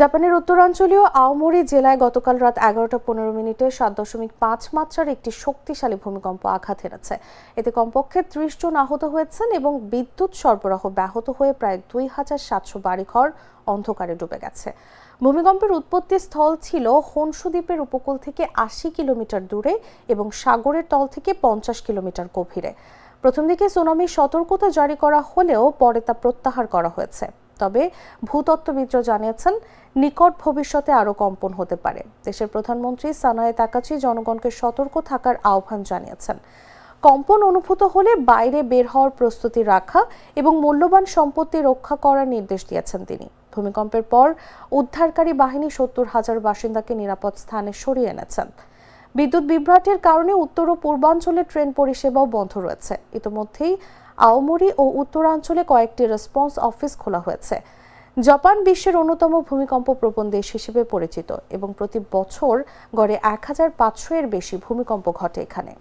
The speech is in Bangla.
জাপানের উত্তরাঞ্চলীয় আওমরি জেলায় গতকাল রাত এগারোটা পনেরো মিনিটে সাত দশমিক পাঁচ মাত্রার একটি শক্তিশালী ভূমিকম্প আঘাত হেনেছে। এতে কমপক্ষে ত্রিশ জন আহত হয়েছেন এবং বিদ্যুৎ সরবরাহ ব্যাহত হয়ে প্রায় দুই হাজার সাতশো বাড়িঘর অন্ধকারে ডুবে গেছে। ভূমিকম্পের উৎপত্তি স্থল ছিল হনসু দ্বীপের উপকূল থেকে আশি কিলোমিটার দূরে এবং সাগরের তল থেকে পঞ্চাশ কিলোমিটার গভীরে। প্রথম দিকে সুনামির সতর্কতা জারি করা হলেও পরে তা প্রত্যাহার করা হয়েছে। তবে ভূতত্ত্ববিদরা জানিয়েছেন, নিকট ভবিষ্যতে আরও কম্পন হতে পারে। দেশের প্রধানমন্ত্রী সানায়ে তাকাচি জনগণকে সতর্ক থাকার আহ্বান জানিয়েছেন। কম্পন অনুভূত হলে বাইরে বের হওয়ার প্রস্তুতি রাখা এবং মূল্যবান সম্পত্তি রক্ষা করার নির্দেশ দিয়েছেন তিনি। ভূমিকম্পের পর উদ্ধারকারী বাহিনী সত্তর হাজার বাসিন্দাকে নিরাপদ স্থানে সরিয়ে এনেছেন। বিদ্যুৎ বিভ্রাটের কারণে উত্তর ও পূর্বাঞ্চলে ট্রেন পরিষেবাও বন্ধ রয়েছে। ইতিমধ্যেই আওমরি ও উত্তরাঞ্চলে কয়েকটি রেসপন্স অফিস খোলা হয়েছে। জাপান বিশ্বের অন্যতম ভূমিকম্প প্রবণ দেশ হিসেবে পরিচিত এবং প্রতি বছর গড়ে এক হাজার পাঁচশো এর বেশি ভূমিকম্প ঘটে এখানে।